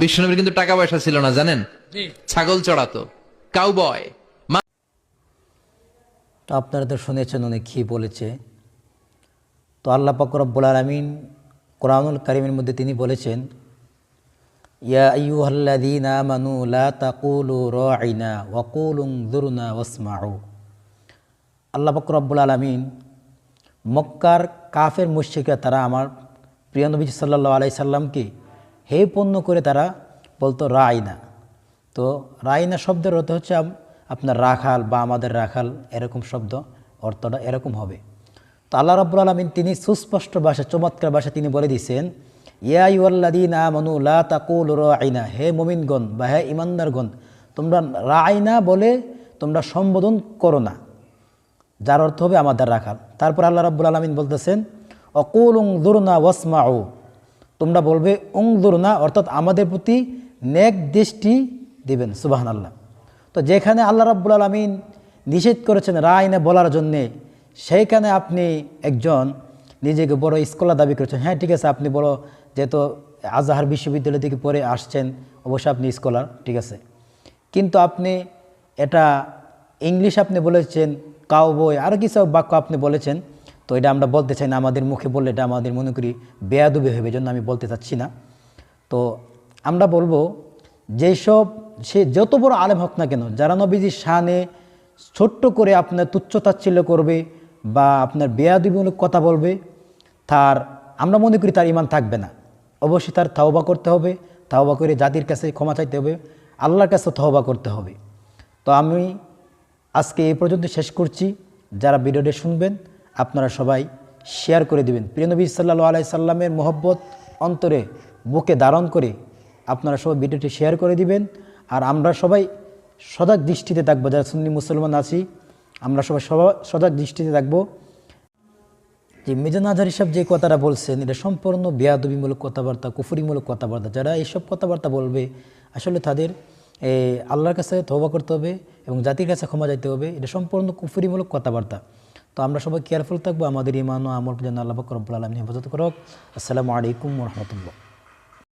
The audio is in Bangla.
বিষ্ণুনবীর কিন্তু টাকা পয়সা ছিল না জানেন? ছাগল চড়াতো। কাউবয় তো আপনারা তো শুনেছেন উনি কী বলেছে? তো আল্লাহ পাক রব্বুল আলমিন কোরআনুল কারিমের মধ্যে তিনি বলেছেন ইয়া আইয়ুহাল্লাযীন আমানু লা তাকুলু রাইনা ওয়া কুলু দুরনা ওয়াসমাউ। আল্লাহ পাক রব্বুল আলমিন মক্কার কাফের মুশরিকরা তারা আমার প্রিয় নবী সাল্লাল্লাহু আলাইহি সাল্লামকে হে পণ্য করে তারা বলতো রায়না তো রায়না শব্দের অর্থ হচ্ছে আপনার রাখাল বা আমাদের রাখাল, এরকম শব্দ, অর্থটা এরকম হবে। তো আল্লাহ রাব্বুল আলমিন তিনি সুস্পষ্ট ভাষা চমৎকার ভাষা তিনি বলে দিয়েছেন ইয়াইউল্লাদিন আমনু লা তাকুল রাইনা, হে মুমিনগণ বা হে ইমানদারগণ, তোমরা রাইনা বলে তোমরা সম্বোধন করো না। যার অর্থ হবে আমাদের রাখাল। তারপর আল্লাহ রাব্বুল আলমিন বলতেছেন, অকুল দুরনা ওয়াসমাউ তোমরা বলবে দুরনা অর্থাৎ আমাদের প্রতি নেক দৃষ্টি দিবেন সুবাহান আল্লাহ তো যেখানে আল্লাহ রাব্বুল আলমিন নিষেধ করেছেন রায়নে বলার জন্যে, সেইখানে আপনি একজন নিজেকে বড় স্কলার দাবি করেছেন। হ্যাঁ ঠিক আছে, আপনি বড় যেহেতু আজাহার বিশ্ববিদ্যালয় থেকে পড়ে আসছেন, অবশ্যই আপনি স্কলার ঠিক আছে। কিন্তু আপনি এটা ইংলিশ আপনি বলেছেন কাউ বই আরও কিছু বাক্য আপনি বলেছেন তো এটা আমরা বলতে চাই না, আমাদের মুখে বললে এটা আমাদের মনে করি বেয়াদুবি হবে জন্য আমি বলতে চাচ্ছি না। তো আমরা বলব, যেসব, সে যত বড় আলেম হোক না কেন, যারা নবীজির শানে ছোট্ট করে আপনার তুচ্ছতাচ্ছিল্য করবে বা আপনার বেয়াদুবিমূলক কথা বলবে, তার, আমরা মনে করি তার ইমান থাকবে না। অবশ্যই তার তাওবা করতে হবে, তাওবা করে জাতির কাছে ক্ষমা চাইতে হবে, আল্লাহর কাছে তহবা করতে হবে। তো আমি আজকে এই পর্যন্ত শেষ করছি। যারা ভিডিওটি শুনবেন আপনারা সবাই শেয়ার করে দিবেন। প্রিয়নবী সাল্লা আলাই সাল্লামের মোহব্বত অন্তরে বুকে ধারণ করে আপনারা সবাই ভিডিওটি শেয়ার করে দিবেন। আর আমরা সবাই সজাগ দৃষ্টিতে থাকব, যারা সুন্নি মুসলমান আছি, আমরা সবাই সবা, সজাগ দৃষ্টিতে থাকব। যে মিজান আজহার হিসাব যে কথাটা বলছেন, এটা সম্পূর্ণ বেয়াদবিমূলক কথাবার্তা, কুফুরিমূলক কথাবার্তা। যারা এইসব কথাবার্তা বলবে, আসলে তাদের আল্লাহর কাছে তওবা করতে হবে এবং জাতির কাছে ক্ষমা যাইতে হবে। এটা সম্পূর্ণ কুফুরিমূলক কথাবার্তা। তো আমরা সবাই কেয়ারফুল থাকব, আমাদের ইমান ও আমল যেন আল্লাহ রব্বুল আলম হেফাজত করক। আসসালামু আলাইকুম রহমতুল্লাহ।